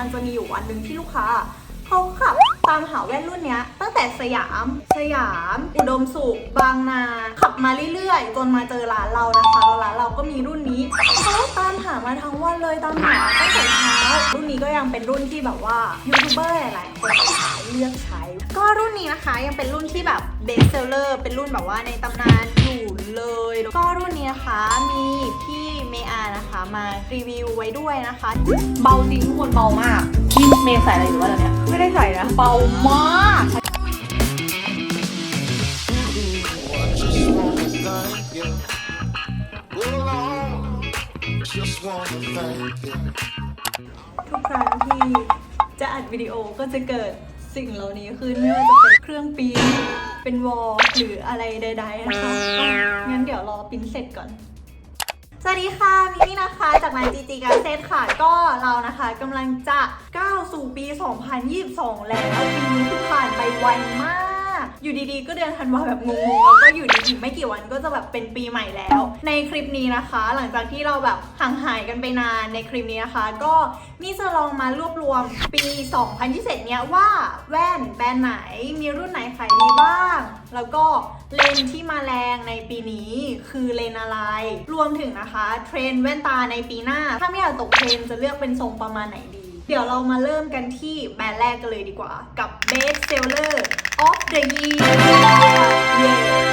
มันจะมีอยู่วันหนึ่งที่ลูกค้าเขาขับตามหาแว่นรุ่นเนี้ย ตั้งแต่สยาม สยาม อุดมสุข บางนา ขับมาเรื่อยๆ จนมาเจอร้านเรานะคะแล้วร้านเราก็มีรุ่นนี้เขาตามหามาทั้งวันเลยตามหาตั้งแต่เช้ารุ่นนี้ก็ยังเป็นรุ่นที่แบบว่ายูทูบเบอร์หลายๆคนเลือกใช้ ก็รุ่นนี้นะคะยังเป็นรุ่นที่แบบเบสเซลเลอร์เป็นรุ่นแบบว่าในตำนานอยู่เลย ก็รุ่นนี้นะคะมีพี่ เมอานะคะ มารีวิวไว้ด้วยนะคะ เบาจริงทุกคนเบามากนี่เมย์ใส่อะไรอยู่วะตอนเนี้ยไม่ได้ใส่นะเบามากทุกครั้งที่จะอัดวิดีโอก็จะเกิดสิ่งเหล่านี้ขึ้นไม่ว่าจะเป็นเครื่องปริ้นเป็นวอลหรืออะไรใดๆนะคะงั้นเดี๋ยวรอปิ้นเสร็จก่อน สวัสดีค่ะมินี่นะคะจากนายจีจีการเซนค่ะก็เรานะคะกำลังจะก้าวสู่ปี 2022 แล้วปีนี้คือผ่านไปไวมาก อยู่ดีๆ ก็เดือนธันวาแบบงงๆแล้วก็อยู่ดีๆไม่กี่วันก็จะแบบเป็นปีใหม่แล้ว ในคลิปนี้นะคะ หลังจากที่เราแบบห่างหายกันไปนานในคลิปนี้นะคะ ก็นี่จะลองมารวบรวมปี 2027 เนี้ยว่าแว่นแบรนด์ไหนมีรุ่นไหนขายดีบ้าง แล้วก็เลนที่มาแรงในปีนี้คือเลนอะไร รวมถึงนะคะ เทรนแว่นตาในปีหน้า ถ้าไม่อยากตกเทรนจะเลือกเป็นทรงประมาณไหนดี เดี๋ยวเรามาเริ่มกันที่แบรนด์แรกกันเลยดีกว่า กับ Best Seller of the Year. เ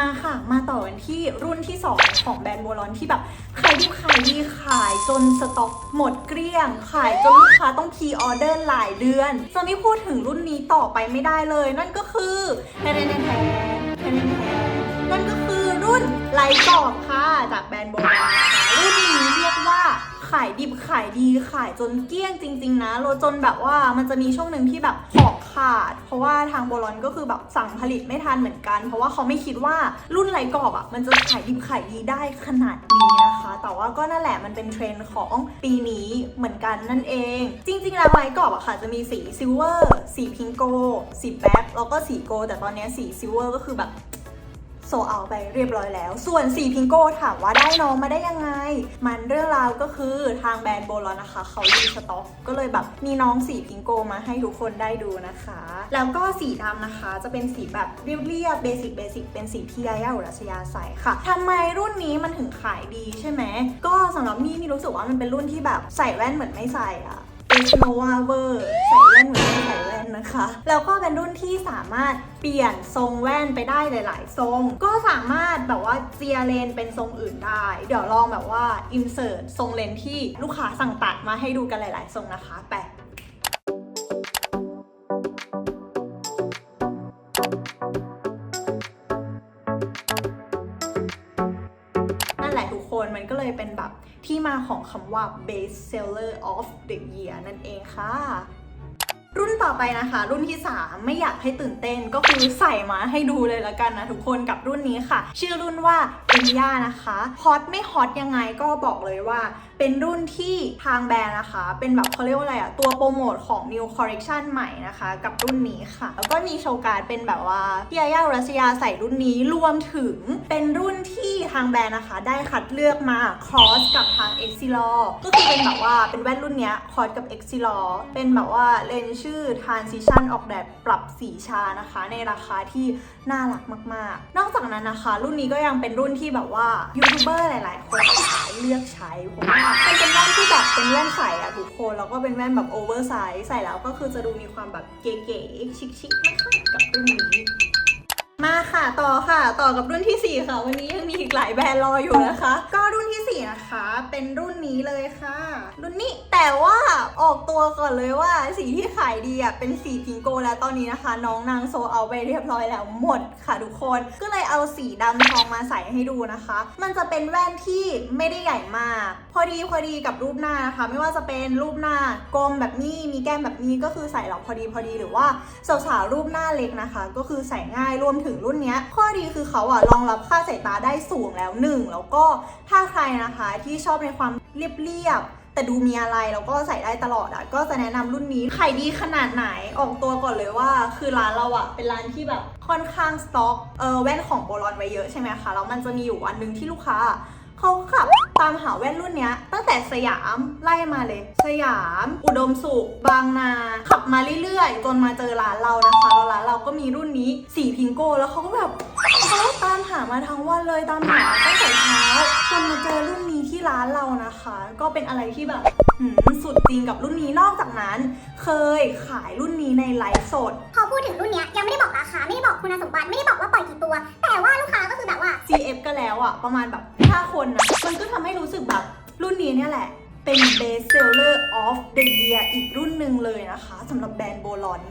มาค่ะ มาต่อกันที่รุ่นที่ 2 ของแบรนด์โบลอนที่แบบขายดีขายดีขายจนสต็อกหมดเกลี้ยง ขายจนลูกค้าต้องพีออเดอร์หลายเดือน จะไม่พูดถึงรุ่นนี้ต่อไปไม่ได้เลย นั่นก็คือแทนแทนแทนแทนนั่นก็คือรุ่นไลกรอบค่ะจากแบรนด์โบลอนนะคะ ขายดิบขายดีขายจนเกลี้ยงจริง ๆ นะโลจนแบบว่ามันจะมีช่วงหนึ่งที่แบบของขาด เพราะว่าทางโบลอนก็คือแบบสั่งผลิตไม่ทันเหมือนกัน เพราะว่าเขาไม่คิดว่ารุ่นไรกรอบอะมันจะขายดิบขายดีได้ขนาดนี้นะคะ แต่ว่าก็นั่นแหละมันเป็นเทรนด์ของปีนี้เหมือนกันนั่นเอง จริง ๆ แล้วไรกรอบอะค่ะจะมีสีซิลเวอร์สีพิงโกสีแบล็คแล้วก็สีโก แต่ตอนนี้สีซิลเวอร์ก็คือแบบ โซเอาไปเรียบร้อยแล้ว ส่วนสีพิงโก้ถามว่าได้น้องมาได้ยังไง มันเรื่องราวก็คือทางแบรนด์โบลอนนะคะ เขารีสต็อก ก็เลยแบบมีน้องสีพิงโกมาให้ทุกคนได้ดูนะคะ แล้วก็สีดำนะคะจะเป็นสีแบบเรียบๆเบสิกเบสิกเป็นสีที่ยาย่าอุรัสยาใส่ค่ะทำไมรุ่นนี้มันถึงขายดีใช่ไหมก็สำหรับมี่มีรู้สึกว่ามันเป็นรุ่นที่แบบใส่แว่นเหมือนไม่ใส่อะ โนวาเวอร์ใส่แว่นเหมือนใส่แว่นนะคะ แล้วก็เป็นรุ่นที่สามารถเปลี่ยนทรงแว่นไปได้หลาย ๆ ทรง ก็สามารถแบบว่าเจียเลนเป็นทรงอื่นได้ เดี๋ยวลองแบบว่าอินเสิร์ตทรงเลนที่ลูกค้าสั่งตัดมาให้ดูกันหลาย ๆ ทรงนะคะแปะนั่นแหละทุกคนมันก็เลยเป็นแบบ ที่มาของคำว่า best seller of the year นั่นเองค่ะ รุ่นต่อไปนะคะ รุ่นที่ 3 ไม่อยากให้ตื่นเต้นก็คือใส่มาให้ดูเลยละกันนะทุกคนกับรุ่นนี้ค่ะ ชื่อรุ่นว่าเอ็นย่านะคะฮอตไม่ฮอตยังไงก็บอกเลยว่า เป็นรุ่นที่ทางแบรนด์นะคะ เป็นแบบเขาเรียกว่าอะไรอะตัวโปรโมทของ New Collection ใหม่นะคะ กับรุ่นนี้ค่ะ แล้วก็มีโชว์การ์ดเป็นแบบว่าพี่ยาย่ารัสยาใส่รุ่นนี้รวมถึงเป็นรุ่นที่ทางแบรนด์นะคะ ได้คัดเลือกมาครอสกับทาง e x i l o ก็คือเป็นแบบว่าเป็นแว่นรุ่นเนี้ยครอสกับ e x i l o เป็นแบบว่าเลนส์ชื่อ Transition ออกแบบปรับสีชานะคะ ในราคาที่น่ารักมาก ๆ นอกจากนั้นนะคะ รุ่นนี้ก็ยังเป็นรุ่นที่แบบว่ายูทูบเบอร์หลาย ๆ คนขายเลือกใช้ผมว่ามันเป็นแว่นที่แบบเป็นแว่นใสอะทุกคนแล้วก็เป็นแว่นแบบโอเวอร์ไซส์ใส่แล้วก็คือจะดูมีความแบบเก๋ๆชิคๆนะคะกับรุ่นนี้ มาค่ะต่อค่ะต่อกับรุ่นทีสี่ 4 ค่ะ วันนี้ยังมีอีกหลายแบรนด์รออยู่นะคะ ก็รุ่นทีสี่ 4 นะคะ เป็นรุ่นนี้เลยค่ะ รุ่นนี้แต่ว่าออกตัวก่อนเลยว่าสีที่ขายดีอะเป็นสีพิงโกแล้วตอนนี้นะคะ น้องนางโซเอาไปเรียบร้อยแล้วหมดค่ะทุกคน ก็เลยเอาสีดำทองมาใส่ให้ดูนะคะ มันจะเป็นแว่นที่ไม่ได้ใหญ่มาก พอดีพอดีกับรูปหน้านะคะ ไม่ว่าจะเป็นรูปหน้ากลมแบบนี้มีแก้มแบบนี้ก็คือใส่เราพอดีพอดีหรือว่าสาวๆรูปหน้าเล็กนะคะ ก็คือใส่ง่ายรวมถึงรุ่นนี้ข้อดีคือเขาอะรองรับค่าสายตาได้สูงแล้วหนึ่งแล้วก็ถ้าใครนะคะที่ชอบในความเรียบๆแต่ดูมีอะไรแล้วก็ใส่ได้ตลอดอะก็จะแนะนำรุ่นนี้ขายดีขนาดไหนออกตัวก่อนเลยว่า คือร้านเราอะเป็นร้านที่แบบค่อนข้างสต็อกเออแว่นของโบลอนไว้เยอะใช่ไหมคะแล้วมันจะมีอยู่วันหนึ่งที่ลูกค้าเขาขับตามหาแว่นรุ่นเนี้ย ตั้งแต่สยามไล่มาเลย สยาม อุดมสุข บางนา ขับมาเรื่อยๆ จนมาเจอร้านเรานะคะแล้ว เราก็มีรุ่นนี้สีพิงโก้แล้วเขาก็แบบเขาตามหามาทั้งวันเลยตามหาตั้งแต่เช้าจนมาเจอรุ่นนี้ที่ร้านเรานะคะ ก็เป็นอะไรที่แบบหืมสุดจริงกับรุ่นนี้นอกจากนั้น เคยขายรุ่นนี้ในไลฟ์สดพอพูดถึงรุ่นเนี้ยยังไม่ได้บอกราคาไม่ได้บอกคุณสมบัติไม่ได้บอกว่าปล่อยกี่ตัว แต่ว่าลูกค้าก็คือแบบว่า CF ก็แล้วอะประมาณแบบ5คนนะมันก็ทำให้รู้สึกแบบรุ่นนี้เนี่ยแหละเป็น best seller of the year อีกรุ่นหนึ่งเลยนะคะสำหรับแบรนด์โบลอน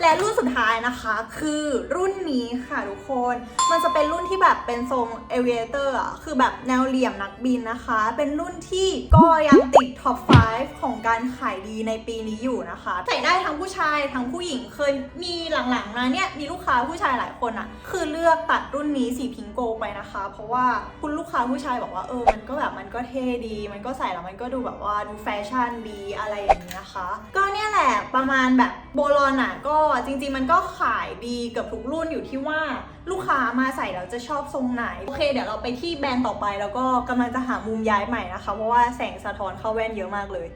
และรุ่นสุดท้ายนะคะคือรุ่นนี้ค่ะทุกคน มันจะเป็นรุ่นที่แบบเป็นทรง aviator อะคือแบบแนวเหลี่ยมนักบินนะคะ เป็นรุ่นที่ก็ยังติด top 5ของการขายดีในปีนี้อยู่นะคะใส่ได้ทั้งผู้ชายทั้งผู้หญิงเคยมีหลังๆมาเนี่ยมีลูกค้าผู้ชายหลายคนอะ คือเลือกตัดรุ่นนี้สีพิงโกไปนะคะ เพราะว่าคุณลูกค้าผู้ชายบอกว่าเออมันก็แบบมันก็เท่ดี มันก็ใส่แล้วมันก็ดูแบบว่าดูแฟชั่นดีอะไรอย่างนี้นะคะ ก็เนี่ยแหละประมาณแบบโบลอนอะก็จริง ๆ มันก็ขายดีเกือบทุกรุ่นอยู่ที่ว่าลูกค้ามาใส่แล้วจะชอบทรงไหน โอเค เดี๋ยวเราไปที่แบรนด์ต่อไป แล้วก็กำลังจะหามุมย้ายใหม่นะคะ เพราะว่าแสงสะท้อนเข้าแว่นเยอะมากเลย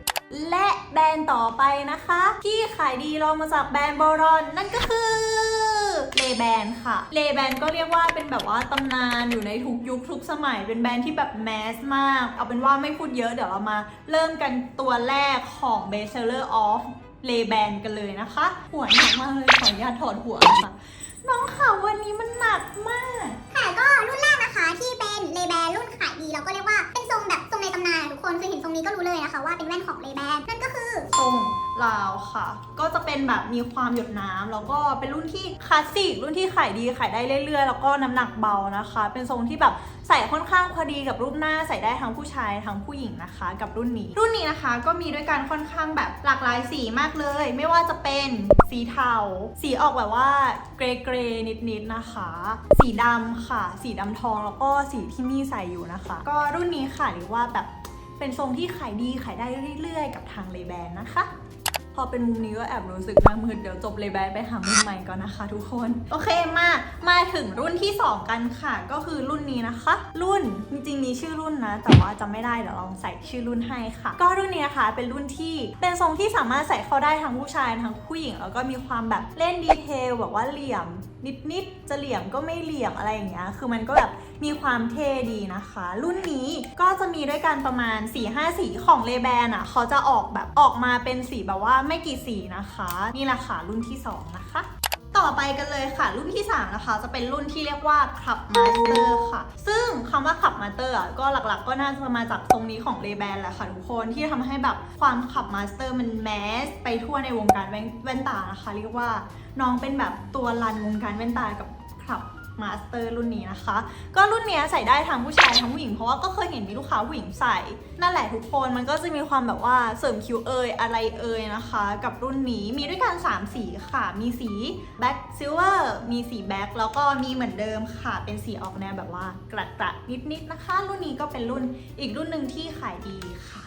และแบรนด์ต่อไปนะคะ ที่ขายดีรองมาจากแบรนด์บรอนนั่นก็คือเลแบนค่ะ เลแบนก็เรียกว่าเป็นแบบว่าตำนานอยู่ในทุกยุคทุกสมัย เป็นแบรนด์ที่แบบแมสมาก เอาเป็นว่าไม่พูดเยอะเดี๋ยวเรามาเริ่มกันตัวแรกของ Best Seller of เลแบนกันเลยนะคะ หัวหนักมากเลยขออนุญาตถอดหัวค่ะน้องค่ะวันนี้มันหนักมาก ค่ะก็รุ่นแรกนะคะที่เป็นเลแบนรุ่นขายดีเราก็เรียกว่าเป็นทรงแบบทรงในตำนานทุกคนคือเห็นทรงนี้ก็รู้เลยนะคะว่าเป็นแว่นของเลแบนนั่นก็คือ ทรงลาวค่ะ ก็จะเป็นแบบมีความหยดน้ำแล้วก็เป็นรุ่นที่คลาสสิกรุ่นที่ขายดีขายได้เรื่อยๆ แล้วก็น้ำหนักเบานะคะ เป็นทรงที่แบบใส่ค่อนข้างพอดีกับรูปหน้าใส่ได้ทั้งผู้ชายทั้งผู้หญิงนะคะ กับรุ่นนี้ รุ่นนี้นะคะก็มีด้วยกันค่อนข้างแบบหลากหลายสีมากเลย ไม่ว่าจะเป็นสีเทา สีออกแบบว่าเกรย์เกรย์นิดๆนะคะ สีดำค่ะ สีดำทองแล้วก็สีที่มี่ใส่อยู่นะคะ ก็รุ่นนี้ค่ะเรียกว่าแบบ เป็นทรงที่ขายดีขายได้เรื่อยๆ กับทางเลแบนนะคะ พอเป็นมุมนี้ก็แอบรู้สึกหน้ามืดเดี๋ยวจบเลแบนไปหามุมใหม่ก่อนนะคะทุกคน โอเคมา มาถึงรุ่นที่ 2 กันค่ะ ก็คือรุ่นนี้นะคะ รุ่นจริงๆมีชื่อรุ่นนะ แต่ว่าจำไม่ได้เดี๋ยวลองใส่ชื่อรุ่นให้ค่ะ ก็รุ่นนี้นะคะเป็นรุ่นที่เป็นทรงที่สามารถใส่เข้าได้ทั้งผู้ชายทั้งผู้หญิง แล้วก็มีความแบบเล่นดีเทลแบบว่าเหลี่ยมนิดๆจะเหลี่ยมก็ไม่เหลี่ยมอะไรอย่างเงี้ย คือมันก็แบบ มีความเท่ดีนะคะ รุ่นนี้ก็จะมีด้วยกันประมาณ 4-5 สีของเลแบนอะ เขาจะออกแบบออกมาเป็นสีแบบว่าไม่กี่สีนะคะ นี่แหละค่ะรุ่นที่ 2 นะคะต่อไปกันเลยค่ะ รุ่นที่ 3 นะคะ จะเป็นรุ่นที่เรียกว่าขับมาสเตอร์ค่ะ ซึ่งคำว่าขับมาสเตอร์อะก็หลักๆ ก็น่าจะมาจากตรงนี้ของเลแบนแหละค่ะ ทุกคนที่ทำให้แบบความขับมาสเตอร์มันแมสไปทั่วในวงการแว่นตานะคะ เรียกว่าน้องเป็นแบบตัวรันวงการแว่นตากับขับ มาสเตอร์รุ่นนี้นะคะ ก็รุ่นนี้ใส่ได้ทั้งผู้ชายทั้งผู้หญิง เพราะว่าก็เคยเห็นมีลูกค้าผู้หญิงใส่ นั่นแหละทุกคนมันก็จะมีความแบบว่าเสริมคิ้วเอยอะไรเอยนะคะ กับรุ่นนี้มีด้วยกัน 3 สีค่ะ มีสีแบ็กซิลเวอร์มีสีแบ็กแล้วก็มีเหมือนเดิมค่ะ เป็นสีออกแนวแบบว่ากระกระนิดๆนะคะ รุ่นนี้ก็เป็นรุ่นอีกรุ่นหนึ่งที่ขายดีค่ะ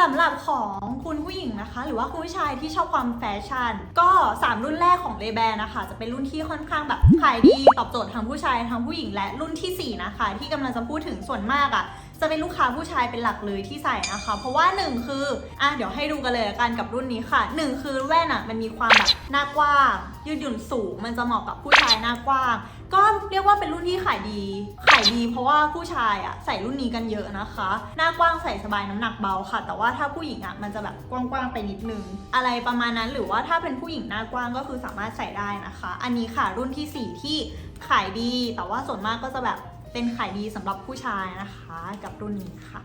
สำหรับของคุณผู้หญิงนะคะ หรือว่าคุณผู้ชายที่ชอบความแฟชั่น ก็ 3 รุ่นแรกของเลแบนนะคะ จะเป็นรุ่นที่ค่อนข้างแบบขายดีตอบโจทย์ทั้งผู้ชายทั้งผู้หญิงและรุ่นทีสี่ 4 นะคะ ที่กำลังจะพูดถึงส่วนมากอะ่ะจะเป็นลูกค้าผู้ชายเป็นหลักเลยที่ใส่นะคะ เพราะว่า 1 คืออะเดี๋ยวให้ดูกันเลยกันกับรุ่นนี้ค่ะ 1 คือแว่นอะ่ะมันมีความแบบหน้ากว้างยืดหยุ่นสูง มันจะเหมาะกับผู้ชายหน้ากว้าง ก็เรียกว่าเป็นรุ่นที่ขายดี ขายดีเพราะว่าผู้ชายอะใส่รุ่นนี้กันเยอะนะคะ หน้ากว้างใส่สบายน้ำหนักเบาค่ะ แต่ว่าถ้าผู้หญิงอะมันจะแบบกว้างๆไปนิดนึง อะไรประมาณนั้นหรือว่าถ้าเป็นผู้หญิงหน้ากว้างก็คือสามารถใส่ได้นะคะ อันนี้ค่ะรุ่นที่ 4 ที่ขายดี แต่ว่าส่วนมากก็จะแบบเป็นขายดีสำหรับผู้ชายนะคะ กับรุ่นนี้ค่ะ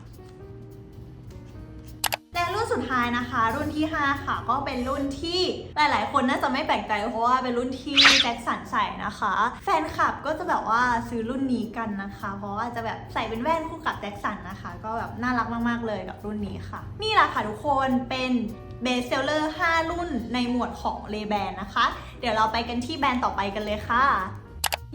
และรุ่นสุดท้ายนะคะ รุ่นที่ 5 ค่ะ ก็เป็นรุ่นที่หลาย ๆ คนน่าจะไม่แปลกใจเพราะว่าเป็นรุ่นที่แจ็คสันใส่นะคะ แฟนคลับก็จะแบบว่าซื้อรุ่นนี้กันนะคะ เพราะว่าจะแบบใส่เป็นแว่นคู่กับแจ็คสันนะคะ ก็แบบน่ารักมาก ๆ เลยกับรุ่นนี้ค่ะ นี่แหละค่ะทุกคนเป็นเบสเซลเลอร์ 5 รุ่นในหมวดของเลแบนนะคะ เดี๋ยวเราไปกันที่แบรนด์ต่อไปกันเลยค่ะ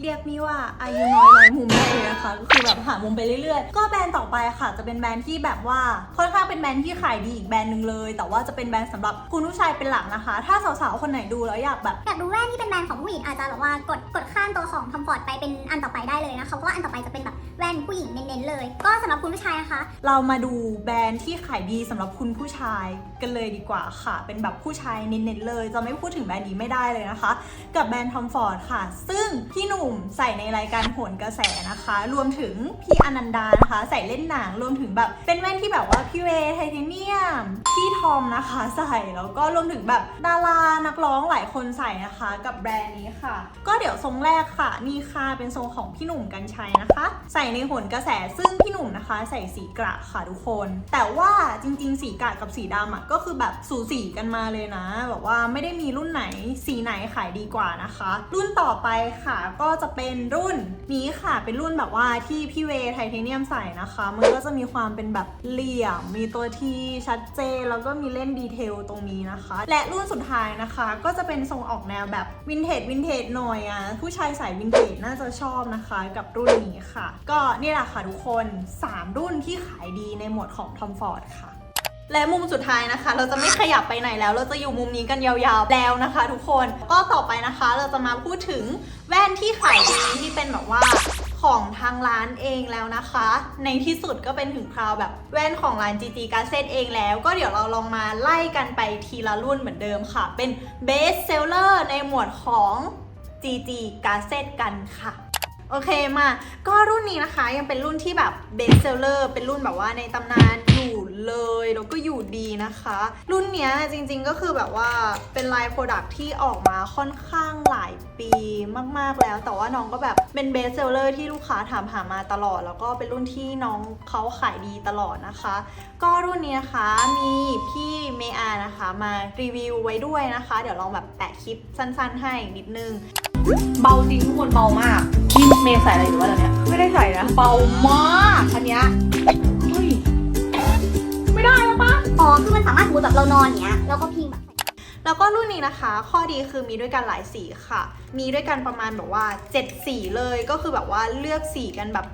เรียกนี่ว่าอายุน้อยร้อยมุมได้เลยนะคะก็คือแบบหามุมไปเรื่อยๆ ก็แบรนด์ต่อไปค่ะ จะเป็นแบรนด์ที่แบบว่าค่อนข้างเป็นแบรนด์ที่ขายดีอีกแบรนด์หนึ่งเลย แต่ว่าจะเป็นแบรนด์สำหรับคุณผู้ชายเป็นหลักนะคะ ถ้าสาวๆคนไหนดูแล้วอยากแบบอยากดูแว่นที่เป็นแบรนด์ของผู้หญิงอาจจะแบบว่ากดกดข้ามตัวของทอมฟอร์ดไปเป็นอันต่อไปได้เลยนะคะเพราะว่าอันต่อไปจะเป็นแบบแว่นผู้หญิงเน้นๆเลย ก็สำหรับคุณผู้ชายนะคะ เรามาดูแบรนด์ที่ขายดีสำหรับคุณผู้ชายกันเลยดีกว่าค่ะ เป็นแบบผู้ชายเน้นๆเลย จะไม่พูดถึงแบรนด์นี้ไม่ได้เลยนะคะ กับแบรนด์ทอมฟอร์ดค่ะ ซึ่งพี่หนุ่มใส่ในรายการโหนกระแสนะคะ รวมถึงพี่อนันดานะคะ ใส่เล่นหนังรวมถึงแบบ เป็นแว่นที่แบบว่าพี่เวไทเทเนียมพี่ทอมนะคะใส่แล้วก็รวมถึงแบบดารานักร้องหลายคนใส่นะคะ กับแบรนด์นี้ค่ะ ก็เดี๋ยวทรงแรกค่ะนี่ค่ะเป็นทรงของพี่หนุ่มกัญชัยนะคะ ใส่ในโหนกระแสซึ่งพี่หนุ่มนะคะ ใส่สีกระค่ะทุกคน แต่ว่าจริง ๆ สีกระกับสีดำอะก็คือแบบสูสีกันมาเลยนะแบบว่าไม่ได้มีรุ่นไหนสีไหนขายดีกว่านะคะ รุ่นต่อไปค่ะก็จะเป็นรุ่นนี้ค่ะ เป็นรุ่นแบบว่าที่พี่เวไทเทเนียมใส่นะคะ มันก็จะมีความเป็นแบบเหลี่ยม มีตัวที่ชัดเจน แล้วก็มีเล่นดีเทลตรงนี้นะคะ และรุ่นสุดท้ายนะคะ ก็จะเป็นทรงออกแนวแบบวินเทจวินเทจหน่อยอะ ผู้ชายใสายวินเทจน่าจะชอบนะคะ กับรุ่นนี้ค่ะ ก็นี่แหละค่ะทุกคน 3 รุ่นที่ขายดีในหมวดของ Tom Ford ค่ะ และมุมสุดท้ายนะคะ เราจะไม่ขยับไปไหนแล้ว เราจะอยู่มุมนี้กันยาวๆแล้วนะคะ ทุกคนก็ต่อไปนะคะ เราจะมาพูดถึงแว่นที่ขายดีที่เป็นแบบว่าของทางร้านเองแล้วนะคะ ในที่สุดก็เป็นถึงคราวแบบแว่นของร้าน GG g a z e t เองแล้ว ก็เดี๋ยวเราลองมาไล่กันไปทีละรุ่นเหมือนเดิมค่ะ เป็น Best Seller ในหมวดของ GG g a z e t กันค่ะโอเคมา ก็รุ่นนี้นะคะยังเป็นรุ่นที่แบบเบสเซลเลอร์เป็นรุ่นแบบว่าในตำนานอยู่ เลยแล้วก็อยู่ดีนะคะ รุ่นเนี้ยจริงๆก็คือแบบว่าเป็นไลน์โปรดักที่ออกมาค่อนข้างหลายปีมาก ๆแล้ว แต่ว่าน้องก็แบบเป็นเบสเซลเลอร์ที่ลูกค้าถามหามาตลอด แล้วก็เป็นรุ่นที่น้องเขาขายดีตลอดนะคะ ก็รุ่นนี้นะคะมีพี่เมอานะคะมารีวิวไว้ด้วยนะคะ เดี๋ยวลองแบบแปะคลิปสั้นๆ ให้นิดนึงเบาจริงทุกคนเบามากนี่เมย์ใส่อะไรอยู่วะตอนเนี้ยไม่ได้ใส่นะ เบามาก อันเนี้ยเฮ้ย ไม่ได้แล้วปะอ๋อคือมันสามารถสมมติแบบเรานอนอย่างเงี้ยแล้วก็พิงแบบ แล้วก็รุ่นนี้นะคะ ข้อดีคือมีด้วยกันหลายสีค่ะ มีด้วยกันประมาณแบบว่า 7 สีเลยก็คือแบบว่าเลือกสีกันแบบ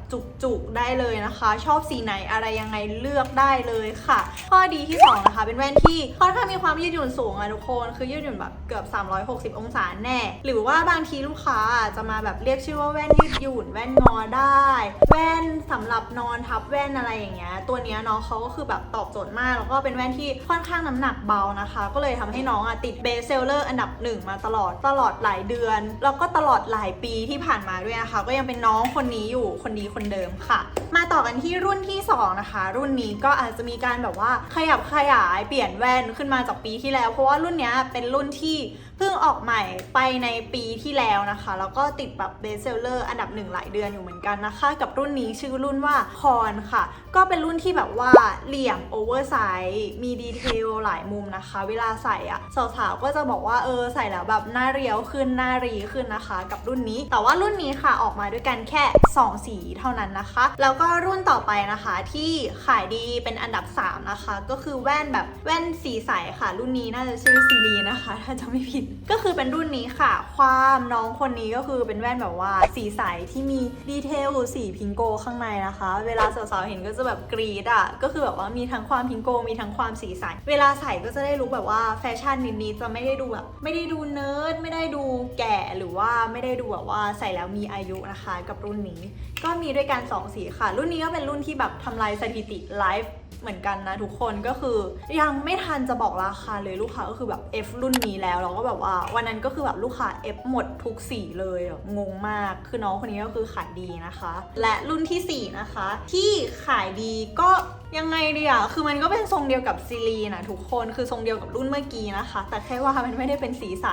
จุกๆได้เลยนะคะ ชอบสีไหนอะไรยังไงเลือกได้เลยค่ะ ข้อดีที่สองนะคะเป็นแว่นที่ค่อนข้างมีความยืดหยุ่นสูงอะทุกคน คือยืดหยุ่นแบบเกือบ 360 องศาแน่ หรือว่าบางทีลูกค้าจะมาแบบเรียกชื่อว่าแว่นยืดหยุ่นแว่นงอได้ แว่นสำหรับนอนทับแว่นอะไรอย่างเงี้ยตัวเนี้ยน้องเขาก็คือแบบตอบโจทย์มาก แล้วก็เป็นแว่นที่ค่อนข้างน้ำหนักเบานะคะ ก็เลยทำให้น้องอะติดเบสเซลเลอร์อันดับหนึ่งมาตลอดตลอดหลายเดือนแล้วก็ตลอดหลายปีที่ผ่านมาด้วยนะคะ ก็ยังเป็นน้องคนนี้อยู่คนดีคนเดิมค่ะ มาต่อกันที่รุ่นที่สองนะคะ รุ่นนี้ก็อาจจะมีการแบบว่าขยับขยายเปลี่ยนแว่นขึ้นมาจากปีที่แล้ว เพราะว่ารุ่นนี้เป็นรุ่นที่ เพิ่งออกใหม่ไปในปีที่แล้วนะคะ แล้วก็ติดแบบเบสเซลเลอร์อันดับหนึ่งหลายเดือนอยู่เหมือนกันนะคะ กับรุ่นนี้ชื่อรุ่นว่าคอนค่ะ ก็เป็นรุ่นที่แบบว่าเหลี่ยมโอเวอร์ไซส์มีดีเทลหลายมุมนะคะ เวลาใส่อะสาวๆก็จะบอกว่าเออใส่แล้วแบบหน้าเรียวขึ้นหน้ารีขึ้นนะคะ กับรุ่นนี้ แต่ว่ารุ่นนี้ค่ะออกมาด้วยกันแค่ 2 สีเท่านั้นนะคะ แล้วก็รุ่นต่อไปนะคะที่ขายดีเป็นอันดับ 3 นะคะ ก็คือแว่นแบบแว่นสีใสค่ะ รุ่นนี้น่าจะชื่อซีรีนะคะ ถ้าจะไม่ผิดก็คือเป็นรุ่นนี้ค่ะ ความน้องคนนี้ก็คือเป็นแว่นแบบว่าสีใสที่มีดีเทลสีพิงโกข้างในนะคะ เวลาสาวๆเห็นก็จะแบบกรีดอะ ก็คือแบบว่ามีทั้งความพิงโกมีทั้งความสีใส เวลาใส่ก็จะได้รู้แบบว่าแฟชั่นนิดๆจะไม่ได้ดูแบบไม่ได้ดูเนิร์ดไม่ได้ดูแก่หรือว่าไม่ได้ดูแบบว่าใส่แล้วมีอายุนะคะ กับรุ่นนี้ ก็มีด้วยกัน2สีค่ะ รุ่นนี้ก็เป็นรุ่นที่แบบทำลายสถิติไลฟ์ เหมือนกันนะทุกคนก็คือยังไม่ทันจะบอกราคาเลยลูกค้าก็คือแบบ F รุ่นนี้แล้วเราก็แบบว่า วันนั้นก็คือแบบลูกค้า F หมดทุกสีเลยอะงงมากคือน้องคนนี้ก็คือขายดีนะคะ และรุ่นทีสี่4 นะคะ ที่ขายดีก็ ยังไงดีอะคือมันก็เป็นทรงเดียวกับซีรีนะทุกคน คือทรงเดียวกับรุ่นเมื่อกี้นะคะ แต่แค่ว่ามันไม่ได้เป็นสีใส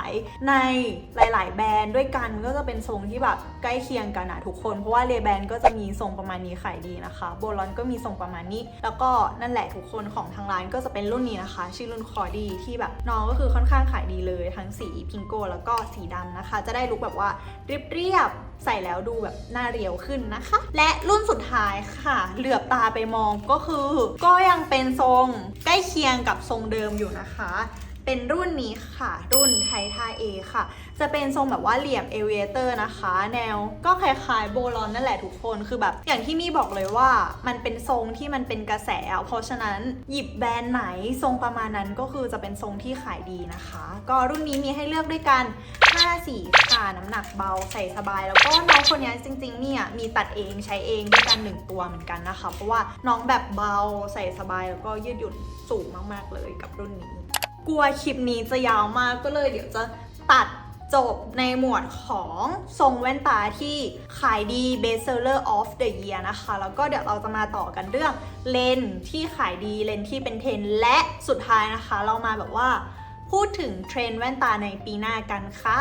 ในหลาย ๆ แบรนด์ด้วยกันก็จะเป็นทรงที่แบบใกล้เคียงกันอะทุกคน เพราะว่าเลแบนก็จะมีทรงประมาณนี้ขายดีนะคะ โบลอนก็มีทรงประมาณนี้ แล้วก็นั่นแหละทุกคนของทางร้านก็จะเป็นรุ่นนี้นะคะ ชื่อรุ่นคอดีที่แบบน้องก็คือค่อนข้างขายดีเลย ทั้งสีพิงโกแล้วก็สีดำนะคะ จะได้ลุคแบบว่าเรียบๆ ใส่แล้วดูแบบหน้าเรียวขึ้นนะคะ และรุ่นสุดท้ายค่ะ เหลือบตาไปมองก็คือ ก็ยังเป็นทรงใกล้เคียงกับทรงเดิมอยู่นะคะ เป็นรุ่นนี้ค่ะ รุ่นไททาเอค่ะ จะเป็นทรงแบบว่าเหลี่ยมเอเวเตอร์นะคะ แนวก็คล้ายๆโบลอนนั่นแหละทุกคนคือแบบ อย่างที่มี่บอกเลยว่ามันเป็นทรงที่มันเป็นกระแส เพราะฉะนั้นหยิบแบรนด์ไหนทรงประมาณนั้นก็คือจะเป็นทรงที่ขายดีนะคะ ก็รุ่นนี้มีให้เลือกด้วยกัน5สีค่ะน้ำหนักเบาใส่สบาย แล้วก็น้องคนนี้จริงๆเนี่ยมีตัดเองใช้เองด้วยกันหนึ่งตัวเหมือนกันนะคะ เพราะว่าน้องแบบเบาใส่สบายแล้วก็ยืดหยุ่นสูงมากๆเลยกับรุ่นนี้ กลัวคลิปนี้จะยาวมากก็เลยเดี๋ยวจะตัดจบในหมวดของทรงแว่นตาที่ขายดี best seller of the year นะคะ แล้วก็เดี๋ยวเราจะมาต่อกันเรื่องเลนที่ขายดีเลนที่เป็นเทรนและสุดท้ายนะคะ เรามาแบบว่าพูดถึงเทรนแว่นตาในปีหน้ากันค่ะ